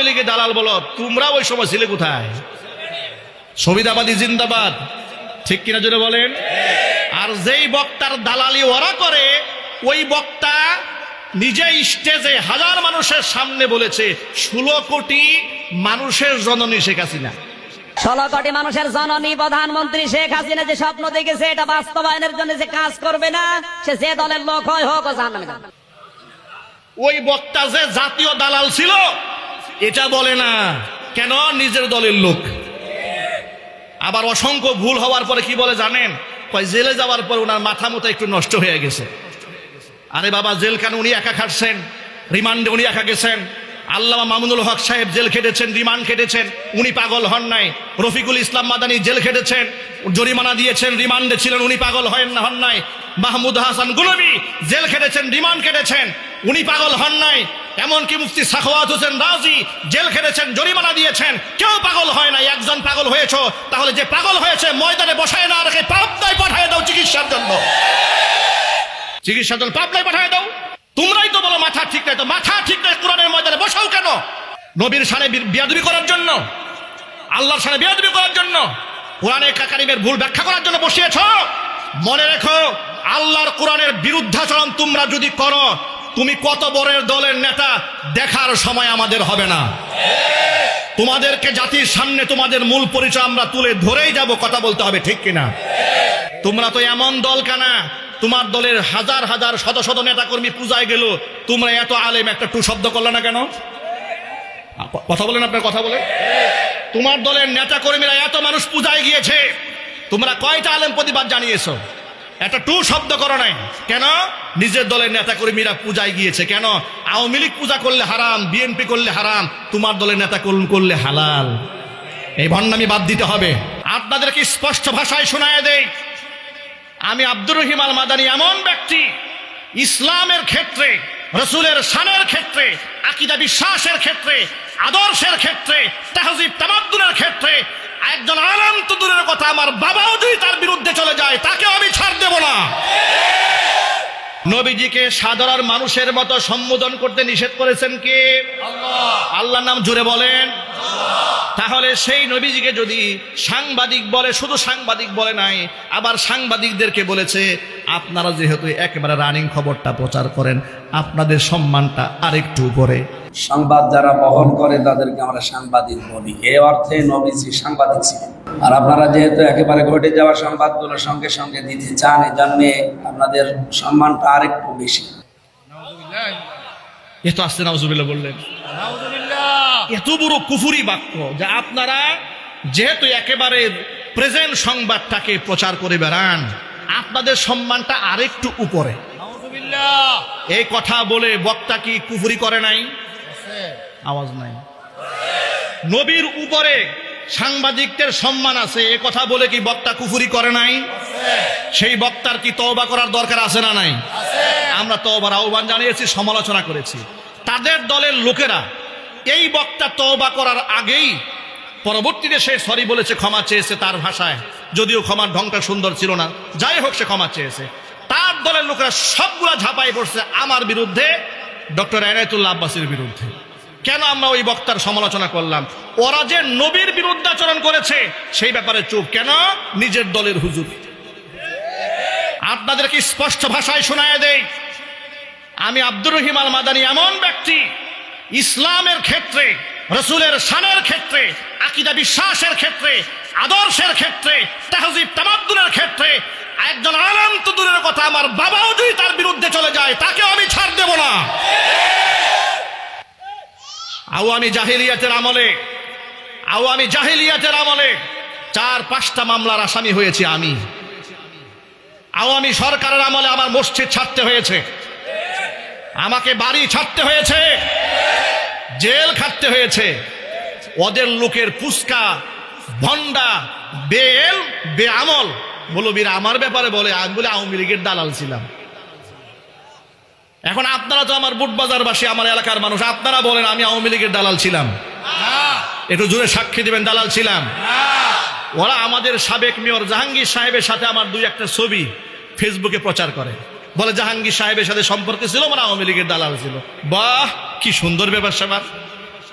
আওয়ামী লীগের দালাল বলো তোমরা ওই সময় ছিলে কোথায়? সুবিধাবাদী জিন্দাবাদ। ঠিক কিনা জোরে বলেন? আর যেই বক্তার দালালি ওরা করে ওই বক্তা নিজে স্টেজে হাজার মানুষের সামনে বলেছে ষোলো কোটি মানুষের জননী শেখ হাসিনা। ষোলো কোটি মানুষের জননী প্রধানমন্ত্রী শেখ হাসিনা যে স্বপ্ন দেখেছে এটা বাস্তবায়নের জন্য যে কাজ করবে না সে যে দলের লোক হয় হোক ওই বক্তা যে জাতীয় দালাল ছিল এটা বলে না। কেন? নিজের দলের লোক। আবার অসংখ্য ভুল হওয়ার পরে কি বলে জানেন? কয়, জেলে যাওয়ার পর ওনার মাথা মতো একটু নষ্ট হয়ে গেছে। আরে বাবা, জেল কেন? উনি একা খাটছেন। রিমান্ডে উনি একা গেছেন। আল্লামা মামুনুল হক সাহেব জেল খেটেছেন, রিমান্ড খেটেছেন। উনি পাগল হন নাই। রফিকুল ইসলাম মাদানি জেল খেটেছেন। জরিমানা দিয়েছেন, রিমান্ডে ছিলেন, উনি পাগল হন হন নাই। মাহমুদ হাসান গুলবি জেল খেটেছেন, রিমান্ড খেটেছেন। উনি পাগল হন নাই। এমনকি মুফতি সাখওয়াত হোসেন রাজি জেল খেটেছেন, জরিমানা দিয়েছেন। কেউ পাগল হয় না একজন পাগল হয়েছ, তাহলে যে পাগল হয়েছে ময়দানে বসায় না রেখে পাবনায় পাঠায় দাও চিকিৎসার জন্য। চিকিৎসার জন্য পাবনায় পাঠায় দাও। তোমরাই তো বলো মাথা ঠিক নাই, তো মাথা ঠিক নাই কোরআনের ময়দানে বসাও কেন? নবীর সানে বিয়াদবি করার জন্য, আল্লাহর সানে বিয়াদবি করার জন্য, কোরআনে কাকারিমের ভুল ব্যাখ্যা করার জন্য বসিয়েছ? মনে রেখো, আল্লাহর কোরআনের বিরুদ্ধাচরণ তোমরা যদি করো তুমি কত বড়ের দলের নেতা, দেখার সময় আমাদের হবে না। তোমাদেরকে জাতির সামনে তোমাদের মূল পরিচয় আমরা তুলে ধরেই যাব, কথা বলতে হবে, ঠিক কিনা? তোমরা তো এমন দল কানা, তোমার দলের হাজার হাজার শত শত নেতা কর্মী পূজায় গেল, তোমরা এত আলেম একটা টু শব্দ করলে না কেন? কথা বলেন আপনার কথা বলে। তোমার দলের নেতা কর্মীরা এত মানুষ পূজায় গিয়েছে, তোমরা কয়টা আলেম প্রতিবাদ জানিয়েছো? একটা টু শব্দ করো নাই। কেন? নিজের দলের নেতা কর্মীরা পূজায় গিয়েছে। কেন? আওয়ামী লীগ পূজা করলে হারাম, বিএনপি করলে হারাম, তোমার দলের নেতা কর্মী করলে হালাল। এই ভণ্ডামি বাদ দিতে হবে। আপনাদেরকে স্পষ্ট ভাষায় শোনায় দেয় আমি আব্দুর রহিম আল মাদানী এমন ব্যক্তি, ইসলামের ক্ষেত্রে, রসুলের শানের ক্ষেত্রে, আকিদা বিশ্বাসের ক্ষেত্রে, আদর্শের ক্ষেত্রে, তাহজিব তামাদ্দুনের ক্ষেত্রে একজন আলম তো দূরের কথা, আমার বাবাও যদি তার বিরুদ্ধে চলে যায় তাকে আমি ছাড় দেব না। নবীজিকে সাধারণ মানুষের মতো সম্বোধন করতে নিষেধ করেছেন কে? আল্লাহ। নাম জুড়ে বলেন। তাহলে সেই নবীজিকে যদি সাংবাদিক বলে শুধু সাংবাদিক বলে নাই আবার সাংবাদিকদেরকে বলেছে আপনারা যেহেতু একেবারে রানিং খবরটা প্রচার করেন আপনাদের সম্মানটা আরেকটু উপরে। সংবাদ যারা বহন করে তাদেরকে আমরা সাংবাদিক বলি। এ অর্থে নবীজি সাংবাদিক ছিলেন। আর আপনারা যেহেতু একেবারে ঘটে যাওয়া সংবাদগুলো সঙ্গে সঙ্গে দিতে চান এই জন্যে আপনাদের সম্মানটা আরেকটু বেশি। এ তো আসতে নাউজুবিল্লাহ বললেন। এত বড় কুফুরি বাক্য যে আপনারা যেহেতু একেবারে প্রেজেন্ট সংবাদটাকে প্রচার করে বেড়ান আপনাদের সম্মানটা আরেকটু উপরে। এই কথা বলে বক্তা কি কুফুরি করে নাই? আওয়াজ নাই। নবীর উপরে সাংবাদিকদের সম্মান আছে এ কথা বলে কি বক্তা কুফুরি করে নাই? সেই বক্তার কি তওবা করার দরকার আছে না নাই? আমরা তওবার আহ্বান জানিয়েছি সমালোচনা করেছি। তাদের দলের লোকেরা এই বক্তা তওবা করার আগেই পরবর্তীতে সে সরি বলেছে, ক্ষমা চেয়েছে তার ভাষায়। যদিও ক্ষমার ঢংটা সুন্দর ছিল না। যাই হোক, সে ক্ষমা চেয়েছে। তার দলের লোকেরা সবগুলা ঝাঁপাই পড়ছে আমার বিরুদ্ধে, ডক্টর এনায়তুল্লাহ আব্বাসের বিরুদ্ধে। কেন আমরা ওই বক্তার সমালোচনা করলাম? ওরা যে নবীর বিরুদ্ধাচরণ করেছে, সেই ব্যাপারে চুপ। কেন? নিজের দলের হুজুর। আপনাদেরকে স্পষ্ট ভাষায় শোনায় দেই। আমি আব্দুর রহিম আল মাদানী এমন ব্যক্তি ইসলামের ক্ষেত্রে, রসুলের শানের ক্ষেত্রে, আকিদা বিশ্বাসের ক্ষেত্রে, আদর্শের ক্ষেত্রে, তাহজিব তামাদ্দুনের ক্ষেত্রে, একজন আলম তো দূরের কথা, আমার বাবাও যদি তার বিরুদ্ধে চলে যায়, তাকেও আমি ছাড় দেব না। আওয়ামী জাহিলিয়াতের আমলে, আওয়ামী জাহিলিয়াতের আমলে চার, পাঁচটা মামলার আসামি হয়েছি আমি। আওয়ামী সরকারের আমলে আমার মসজিদ ছাড়তে হয়েছে। আমাকে বাড়ি ছাড়তে হয়েছে। জেল খাটতে হয়েছে। ওদের লোকের পুস্কা ভন্ডা বেল বেআমল। মৌলবীরা আমার ব্যাপারে বলে, আমি বলে আওয়ামী লীগের দালাল ছিলাম। এখন আপনারা তো আমার বুটবাজারবাসী, আমার এলাকার মানুষ, আপনারা বলেন আমি আওয়ামী লীগের দালাল ছিলাম। একটু জোরে সাক্ষী দিবেন, দালাল ছিলাম। ওরা আমাদের সাবেক মেয়র জাহাঙ্গীর সাহেবের সাথে আমার দুই একটা ছবি ফেসবুকে প্রচার করে। বলে, জাহাঙ্গীর সাহেবের সাথে সম্পর্ক ছিল মানে আওয়ামী লীগের দালাল ছিল। বাহ, কি সুন্দর ব্যাপার স্যাপার।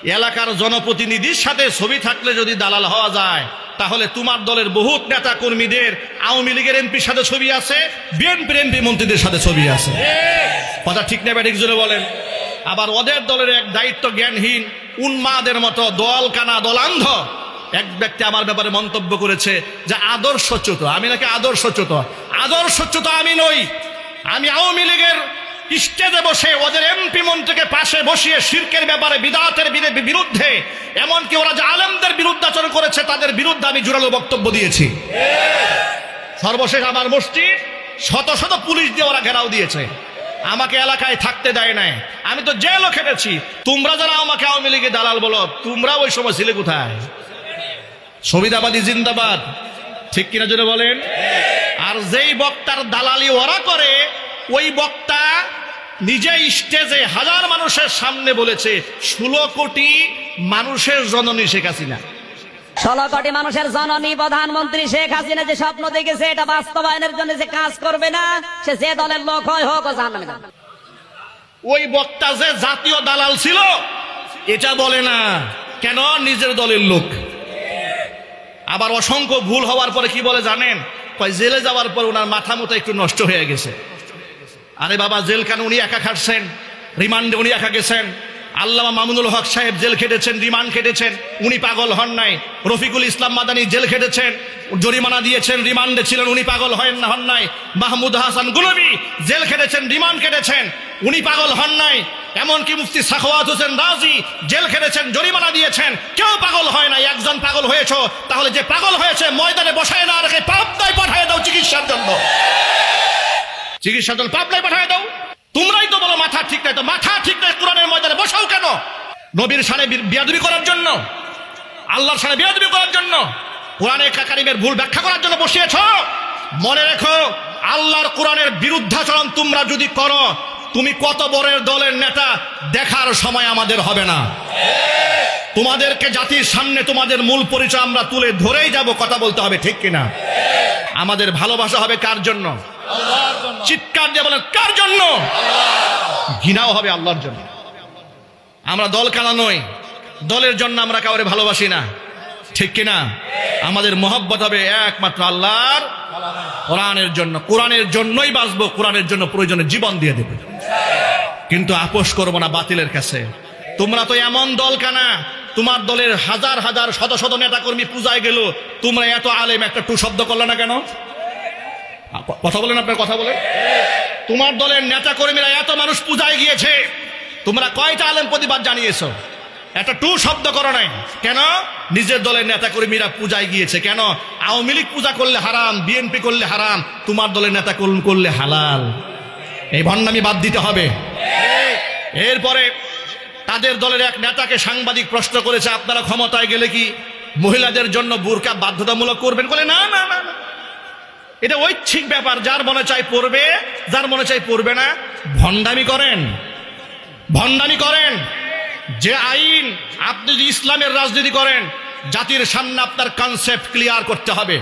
এলাকার জনপ্রতিনিধির সাথে ছবি থাকলে যদি দালাল হওয়া যায়, তাহলে তোমার দলের বহুত নেতা কর্মীদের আওয়ামী লীগের এমপির সাথে ছবি আছে, বিএনপির এমপি মন্ত্রীদের সাথে ছবি আছে। কথা ঠিক না ব্যাটিক জোরে বলেন। আবার ওদের দলের এক দায়িত্ব জ্ঞানহীন, উন্মাদের মতো দল কানা দলান্ধ। এক ব্যক্তি আমার ব্যাপারে মন্তব্য করেছে যে, আদর্শচ্যুত। আমি নাকি আদর্শচ্যুত? আদর্শচ্যুত আমি নই। আমি আওয়ামী লীগের স্টেজে বসে, ওদের এমপি মন্ত্রীকে পাশে বসিয়ে শির্কের ব্যাপারে বিদাতের বিরুদ্ধে, এমনকি ওরা যে আলেমদের বিরুদ্ধাচরণ করেছে, তাদের বিরুদ্ধে আমি জোরালো বক্তব্য দিয়েছি। সর্বশেষ আমার মসজিদ, শত শত পুলিশ দিয়ে ওরা ঘেরাও দিয়েছে। আমাকে এলাকায় থাকতে দেয় নাই। আমি তো জেলও খেটেছি। তোমরা যারা আমাকে আওয়ামী লীগের দালাল বলো, তোমরা ওই সময় ছিলে কোথায়? সুবিধাবাদী জিন্দাবাদ। ঠিক কিনা জন্য বলেন? আর যেই বক্তার দালালি ওরা করে ওই বক্তা নিজে স্টেজে হাজার মানুষের সামনে বলেছে ষোলো কোটি মানুষের জননী শেখ হাসিনা। ষোলো কোটি মানুষের জননী প্রধানমন্ত্রী শেখ হাসিনা যে স্বপ্ন দেখেছে এটা বাস্তবায়নের জন্য যে কাজ করবে না সে যে দলের লোক হয় হোক জানবে না। ওই বক্তা যে জাতীয় দালাল ছিল এটা বলে না কেন? নিজের দলের লোক। আবার অসংখ্য ভুল হওয়ার পরে কি বলে জানেন? কয়, জেলে যাওয়ার পর ওনার মাথা মতো একটু নষ্ট হয়ে গেছে। আরে বাবা জেল কেন উনি একা খাটছেন, রিমান্ডে উনি একা গেছেন। আল্লামা মামুনুল হক সাহেব জেল খেটেছেন, রিমান্ড খেটেছেন, উনি পাগল হন নাই। রফিকুল ইসলাম মাদানি জেল খেটেছেন, জরিমানা দিয়েছেন, রিমান্ডে ছিলেন, উনি পাগল হন হন নাই। মাহমুদ হাসান গুলবি জেল খেটেছেন, রিমান্ড কেটেছেন উনি পাগল হন নাই। এমনকি মুফতি সাখওয়াত হোসেন রাজি জেল খেটেছেন, জরিমানা দিয়েছেন। কেউ পাগল হয় না একজন পাগল হয়েছ, তাহলে যে পাগল হয়েছে ময়দানে বসায় না রেখে পাবনায় পাঠায় দাও চিকিৎসার জন্য। চিকিৎসার জন্য পাবনায় পাঠায় দাও। তোমরাই তো বলো মাথা ঠিক নাই, তো মাথা ঠিক নাই কোরআনের ময়দানে বসাও কেন? নবীর সানে বিয়াদবি করার জন্য, আল্লাহর সানে বিয়াদবি করার জন্য, কোরআনে কাকারিমের ভুল ব্যাখ্যা করার জন্য বসিয়েছ? মনে রেখো, আল্লাহর কোরআনের বিরুদ্ধাচরণ তোমরা যদি করো তুমি কত বড়ের দলের নেতা, দেখার সময় আমাদের হবে না। তোমাদেরকে জাতির সামনে তোমাদের মূল পরিচয় আমরা তুলে ধরেই যাব, কথা বলতে হবে, ঠিক কিনা? আমাদের ভালোবাসা হবে কার জন্য? চিৎকার দিয়ে বলেন, কার জন্য? ঘৃণাও হবে আল্লাহর জন্য। আমরা দল কানা নই, দলের জন্য আমরা কাউরে ভালোবাসি না, ঠিক কিনা? আমাদের মহব্বত হবে একমাত্র আল্লাহর, কোরআনের জন্য, কোরআনের জন্যই বাঁচবো, কোরআনের জন্য প্রয়োজনে জীবন দিয়ে দেবে। কিন্তু আপোষ করব না বাতিলের কাছে। তোমরা তো এমন দল কানা, তোমার দলের হাজার হাজার শত শত নেতা কর্মী পূজায় গেল, তোমরা এত আলেম একটা টু শব্দ করলে না কেন? কথা বলেন আপনার কথা বলেন তোমার দলের নেতা কর্মীরা এত মানুষ পূজায় গিয়েছে, তোমরা কয়টা আলেম প্রতিবাদ জানিয়েছ? একটা টু শব্দ করো নাই। কেন? নিজের দলের নেতা কর্মীরা পূজায় গিয়েছে। কেন? আওয়ামী লীগ পূজা করলে হারাম, বিএনপি করলে হারাম, তোমার দলের নেতা করলে হালাল। এই ভণ্ডামি বাদ দিতে হবে। এরপরে তাদের দলের এক নেতাকে সাংবাদিক প্রশ্ন করেছে, আপনারা ক্ষমতায় গেলে কি মহিলাদের জন্য বোরকা বাধ্যতামূলক করবেন? বলে, না না না। এটা ঐচ্ছিক ব্যাপার, যার মনে চাই পড়বে, যার মনে চাই পড়বে না, ভণ্ডামি করেন। ভণ্ডামি করেন। যে আইন আপনি যদি ইসলামের রাজনীতি করেন, জাতির সামনে আপনার কনসেপ্ট ক্লিয়ার করতে হবে।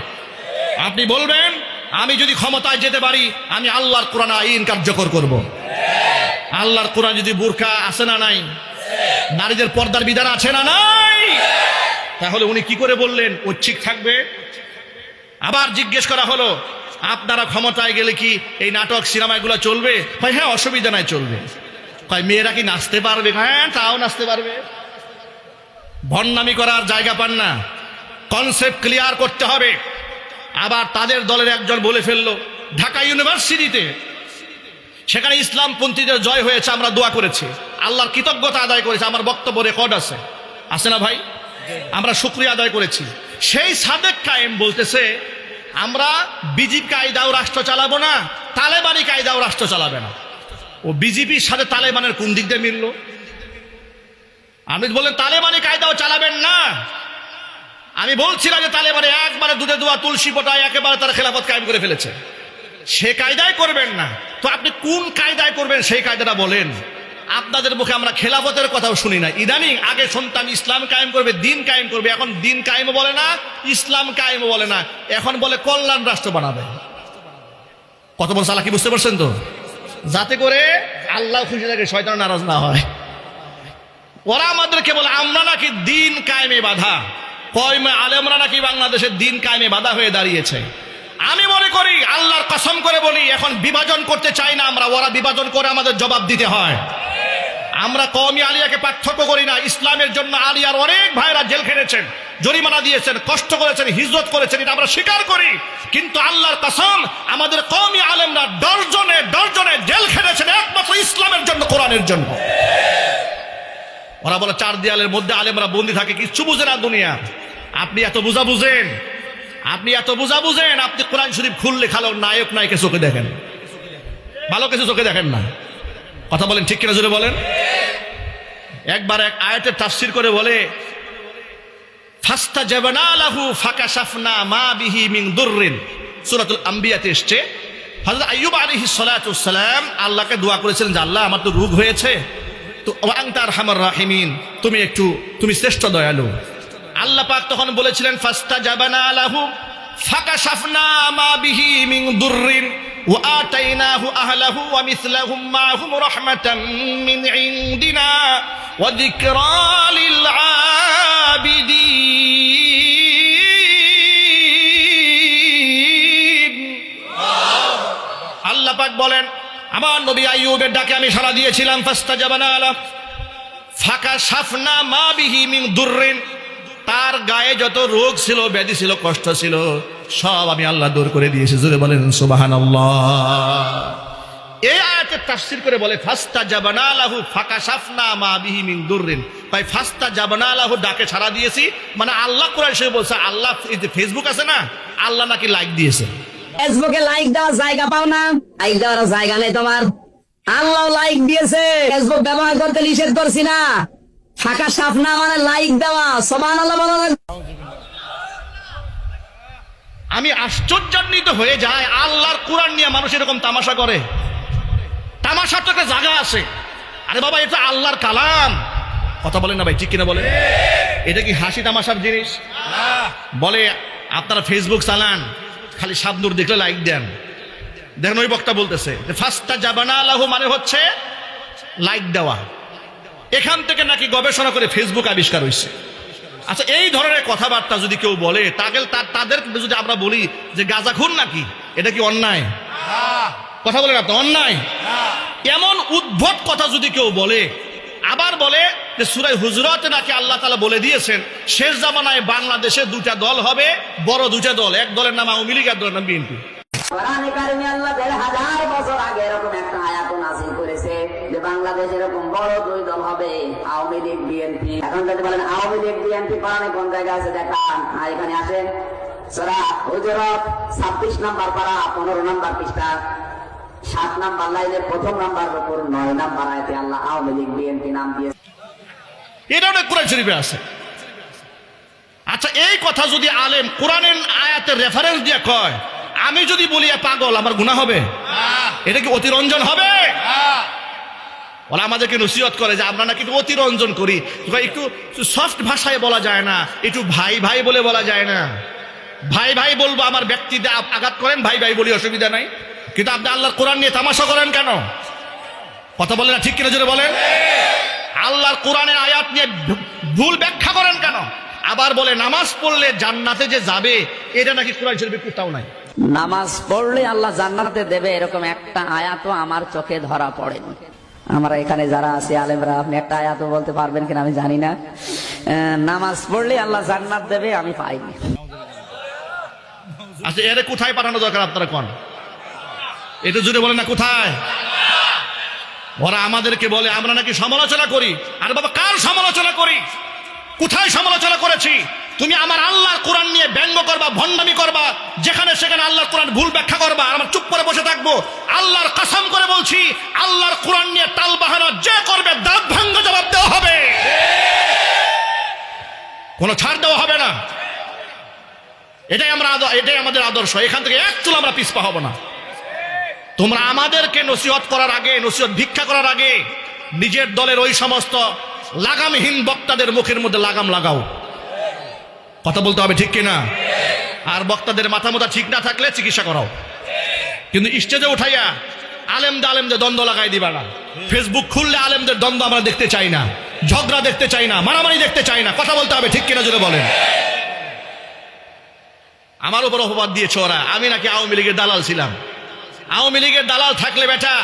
আপনি বলবেন আমি যদি ক্ষমতায় যেতে পারি, আমি আল্লাহর কোরআন আইন কার্যকর করব। আল্লাহর কোরআন যদি বোরখা আছে না নাই? নারীদের পর্দার বিধান আছে না নাই? তাহলে উনি কি করে বললেন? ঐচ্ছিক থাকবে? আবার জিজ্ঞেস করা হলো, আপনারা ক্ষমতায় গেলে কি এই নাটক, সিনেমাগুলো চলবে? ভাই হ্যাঁ অসুবিধা নাই, চলবে। কয়, মেয়েরা কি নাচতে পারবে? হ্যাঁ তাও নাচতে পারবে। ভণ্ডামি করার জায়গা পান না। কনসেপ্ট ক্লিয়ার করতে হবে। আবার তাদের দলের একজন বলে ফেলল, ঢাকা ইউনিভার্সিটিতে। সেখানে ইসলামপন্থীদের জয় হয়েছে, আমরা দোয়া করেছি। আল্লাহর কৃতজ্ঞতা আদায় করেছে, আমার বক্তব্য রেকর্ড আছে। আছে না ভাই? আমরা শুক্রিয়া আদায় করেছি। সেই সাদেক কায়েম বলতেছে, আমরা বিজেপি কায়দাও রাষ্ট্র চালাবো না, তালেবানি কায়দাও রাষ্ট্র চালাবে না। ও বিজেপির সাথে তালেবানের কোন দিক দিয়ে মিলল? আমি বললেন, তালেবানি কায়দাও চালাবেন না আমি বলছিলাম যে তালেবানে একবারে দুধে দোয়া তুলসী পোটায় একেবারে তারা খেলাফত কায়েম করে ফেলেছে। সে কায়দায় করবেন না। তো আপনি কোন কায়দায় করবেন সেই কায়দাটা বলেন। আপনাদের মুখে আমরা খেলাফতের কথাও শুনি না। ইদানিং আগে শুনতাম ইসলাম কায়েম করবে, দিন কায়েম করবে। এখন দিন কায়েম বলে না, ইসলাম কায়েম বলে না। এখন বলে কল্যাণ রাষ্ট্র বানাবে। কত বড় চালাকি বুঝতে পারছেন তো? যাতে করে আল্লাহ খুশি থাকে, শয়তান নারাজ না হয়। ওরা আমাদেরকে বলে, আমরা নাকি দিন কায়েমে বাধা। কয়মে আলেমরা নাকি বাংলাদেশের দিন কায়েমে বাধা হয়ে দাঁড়িয়েছে। আমি মনে করি আল্লাহর কসম করে বলি, এখন বিভাজন করতে চাই না আমরা, ওরা বিভাজন করে আমাদের জবাব দিতে হয়। আমরা কওমি আলিয়াকে পার্থক্য করি না, ইসলামের জন্য আলিয়ার অনেক ভাইরা জেল খেটেছেন, জরিমানা দিয়েছেন, কষ্ট করেছেন, হিজরত করেছেন, এটা আমরা স্বীকার করি। কিন্তু আল্লাহর কসম, আমাদের কওমি আলেমরা ডরজনে ডরজনে জেল খেটেছেন, একমাত্র ইসলামের জন্য, কোরআনের জন্য। ওরা বলে, চার দেয়ালের মধ্যে আলেমরা বন্দি থাকে, কিচ্ছু বুঝে না দুনিয়া। আপনি এত বুঝা বুঝেন? আপনি এত বুঝা বুঝেন? আপনি কোরআন শরীফ খুললে খালো, নায়ক নায়কে চোখে দেখেন। ভালো কিছু চোখে দেখেন না। কথা বলেন ঠিক কিনা জোরে বলেন? একবার এক আয়াতের তাফসির করে বলে ফাস্তা জাবানা লাহু ফাকা সাফনা মা বিহি মিন দুররিন। সূরাতুল আম্বিয়াতে এসছে, হযরত আইয়ুব সালাতু সালাম আল্লাহকে দোয়া করেছিলেন যে, আল্লাহ, আমার তো রোগ হয়েছে। তো আনতা আরহামার রাহিমিন তুমি একটু তুমি শ্রেষ্ঠ দয়ালু আল্লাহ পাক তখন বলেছিলেন ফাস্তা জাবানা লাহু ফাকা সাফনা মা বিহি মিন দুররিন وآتيناه أهله ومثلهم معهم رحمة من عندنا وذكرى للعابدين আল্লাহ পাক বলেন আমার নবী আইয়ুবের ডাকে আমি সাড়া দিয়েছিলাম ফাস্তা জাবানা আলা। ফাঁকা সাফনা মা বিহি মিন দুর্রিন। তার গায়ে যত রোগ ছিল, ব্যাধি ছিল, কষ্ট ছিল, সব আমি আল্লাহ দূর করে দিয়েছি। জোরে বলেন সুবাহান এই আয়াতের তাফসির করে বলে ফাস্তা জাবানা লাহু ফাঁকা সাফনা মা বিহি মিন দুর্রিন। ভাই ফাস্তা জাবানা লাহু ডাকে ছাড়া দিয়েছি মানে আল্লাহ কোরআন সে বলছে, আল্লাহ এই যে ফেসবুক আছে না, আল্লাহ নাকি লাইক দিয়েছে। ফেসবুকে লাইক দেওয়ার জায়গা পাও না। লাইক দেওয়ার জায়গা নেই তোমার। আল্লাহ লাইক দিয়েছে। ফেসবুক ব্যবহার করতে নিষেধ করছি না। ফাঁকা সাফ না মানে লাইক দেওয়া। সমান আল্লাহ বলা আমি আশ্চর্যান্বিত হয়ে যায় আল্লাহর কোরআন নিয়ে মানুষ এরকম তামাশা করে। তামাশার তো একটা জায়গা আছে। আরে বাবা, এটা আল্লাহর কালাম। কথা বলেন না ভাই, ঠিক কিনা বলেন? এটা কি হাসি তামাশার জিনিস? বলে, আপনারা ফেসবুক চালান। খালি সাবনুর দেখলে লাইক দেন। দেখেন ওই বক্তা বলতেছে যে ফার্স্টটা জাবানা আল্লাহ মানে হচ্ছে লাইক দেওয়া। এখান থেকে নাকি গবেষণা করে ফেসবুক আবিষ্কার হয়েছে আচ্ছা এই ধরনের কথাবার্তা যদি কেউ বলে তাকে তা- তাদের যদি আমরা বলি যে গাঁজা খুন নাকি এটা কি অন্যায়? কথা বলেন আপনি অন্যায়? এমন উদ্ভট কথা যদি কেউ বলে আবার বলে যে সুরাই হুজরতে নাকি আল্লাহ তালা বলে দিয়েছেন, শেষ জামানায় বাংলাদেশে দুটা দল হবে, বড় দুটা দল। এক দলের নাম আওয়ামী লীগ, এক দলের নাম বিএনপি। কোরআনে কারিমে আল্লাহ দেড় হাজার বছর আগে এরকম একটা আয়াত নাযিল করেছে যে বাংলাদেশ এরকম বড় দুই দল হবে, আওয়ামী লীগ, বিএনপি। এখন যদি বলেন আওয়ামী লীগ, বিএনপি, কোরআনে কোন জায়গায় আছে দেখান। এখানে আসেন। সূরা হুজুরাত 26 নাম্বার পারা 15 নাম্বার পৃষ্ঠা। সাত নাম্বার লাইনের প্রথম নাম্বার উপর নয় নাম্বার আয়াতে আল্লাহ আওয়ামী লীগ, বিএনপি নাম দিয়ে এটা অনেক কোরআন শরীফে আছে। আচ্ছা এই কথা যদি আলেম কোরআনের আয়াতের রেফারেন্স দিয়ে কয় আমি যদি বলি পাগল আমার গুণা হবে? এটা কি অতিরঞ্জন হবে? ওরা আমাদেরকে নসিহত করে যে আমরা নাকি একটু অতিরঞ্জন করি। একটু সফট ভাষায় বলা যায় না একটু ভাই ভাই বলে বলা যায় না। ভাই ভাই বলব আমার ব্যক্তিতে আঘাত করেন ভাই ভাই বলি অসুবিধা নাই। কিন্তু আপনি আল্লাহর কোরআন নিয়ে তামাশা করেন কেন? কথা বলেন না ঠিক কিনা জোরে বলেন? আল্লাহর কোরআনের আয়াত নিয়ে ভুল ব্যাখ্যা করেন কেন? আবার বলে নামাজ পড়লে জান্নাতে যে যাবে এটা নাকি কোরআন শরীফে কোথাও নাই। নামাজ পড়লে আল্লাহ জান্নাতে দেবে এরকম একটা আয়াতও আমার চোখে ধরা পড়েনি। আমরা এখানে যারা আছি আলেমরা আপনি একটা আয়াতও বলতে পারবেন কিনা আমি জানি না। নামাজ পড়লে আল্লাহ জান্নাত দেবে আমি পাইনি। আচ্ছা এর কোথায় পাঠানো দরকার আপনারা কোন? এটা জুড়ে বলেন না কোথায়? ওরা আমাদেরকে বলে, আমরা নাকি সমালোচনা করি। আর বাবা, কার সমালোচনা করি? কোথায় সমালোচনা করেছি? তুমি আমার আল্লাহর কোরআন নিয়ে ব্যঙ্গ করবা, ভণ্ডামি করবা, যেখানে সেখানে আল্লাহর কোরআন ভুল ব্যাখ্যা করবা। আমার চুপ করে বসে থাকব। আল্লাহর কাসাম করে বলছি, আল্লাহর কোরআন নিয়ে তাল বাহানা যে করবে, দাঁত ভাঙ্গ জবাব দেওয়া হবে। কোনো ছাড় দেওয়া হবে না। এটাই আমরা এটাই আমাদের আদর্শ। এখান থেকে এক চুল আমরা পিছপা হব না। তোমরা আমাদেরকে নসিহত করার আগে, নসিহত ভিক্ষা করার আগে নিজের দলের ওই সমস্ত লাগামহীন বক্তাদের মুখের মধ্যে লাগাম লাগাও। কথা বলতে হবে ঠিক কিনা? আর বক্তাদের মাথা মোথা ঠিক না থাকলে চিকিৎসা করাও। কিন্তু স্টেজে উঠাইয়া আলেমদে আলেমদের দ্বন্দ্ব লাগাই দিবা না। ফেসবুক খুললে আলেমদের দ্বন্দ্ব আমরা দেখতে চাই না। ঝগড়া দেখতে চাই না। মারামারি দেখতে চাই না। কথা বলতে হবে ঠিক কিনা জুড়ে বলেন। আমার উপর অপবাদ দিয়েছে ওরা। আমি নাকি আওয়ামী লীগের দালাল ছিলাম। আওয়ামী লীগের দালাল থাকলে বেটা,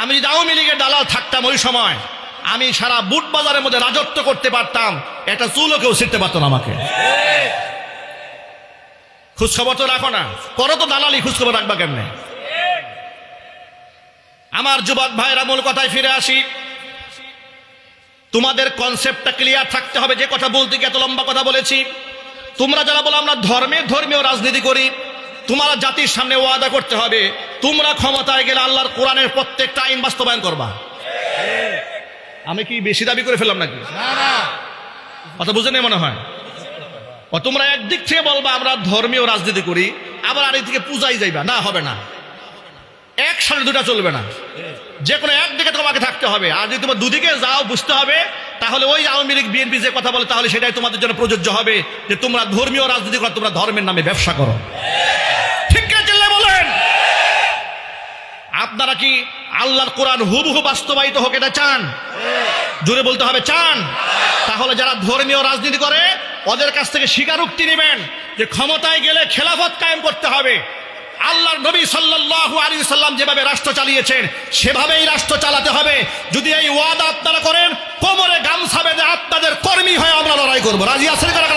আমি যদি আওয়ামী লীগের দালাল থাকতাম ওই সময়, আমি সারা বুট বাজারের মধ্যে রাজত্ব করতে পারতাম, একটা চুলও কেউ ছিটতে পারতো না আমাকে। খোঁজখবর তো রাখো না, করো তো দালালি খোঁজখবর রাখবা কেমনে? আমার যুবক ভাইরা, মূল কথায় ফিরে আসি। তোমাদের কনসেপ্টটা ক্লিয়ার থাকতে হবে, যে কথা বলতে গিয়ে এত লম্বা কথা বলেছি। তোমরা যারা বলো, আমরা ধর্মে ধর্মীয় রাজনীতি করি তোমরা জাতির সামনে ওয়াদা করতে হবে। তোমরা ক্ষমতায় গেলে আল্লাহর কোরআনের প্রত্যেকটা আইন বাস্তবায়ন করবা। আমি কি বেশি দাবি করে ফেললাম নাকি? কথা বুঝে নেই মনে হয়। তোমরা একদিক থেকে বলবা, আমরা ধর্মীয় রাজনীতি করি, আবার আরেক দিকে পূজাই যাইবা। না, হবে না। এক একসাথে দুটা চলবে না। যে কোনো একদিকে তোমাকে থাকতে হবে। আর যদি তোমার দুদিকে যাও, বুঝতে হবে, তাহলে ওই আওয়ামী লীগ, বিএনপি যে কথা বলে, তাহলে সেটাই তোমাদের জন্য প্রযোজ্য হবে, যে তোমরা ধর্মীয় রাজনীতি করো, তোমরা ধর্মের নামে ব্যবসা করো ঠিক আছে চিল্লায় বলেন আপনারা কি আল্লাহর কোরআন হুবহু বাস্তবায়িত হোক এটা চান? জোরে বলতে হবে চান। তাহলে যারা ধর্মীয় রাজনীতি করে, ওদের কাছ থেকে স্বীকারোক্তি নেবেন যে ক্ষমতায় গেলে খেলাফত কায়েম করতে হবে। আল্লাহর নবী সাল্লাল্লাহু আলাইহি সাল্লাম যেভাবে রাষ্ট্র চালিয়েছেন, সেভাবেই রাষ্ট্র চালাতে হবে। যদি এই ওয়াদা আপনারা করেন, কোমরে গামছা বেঁধে আপনাদের কর্মী হয়ে আমরা লড়াই করব। রাজি আছেন কারা?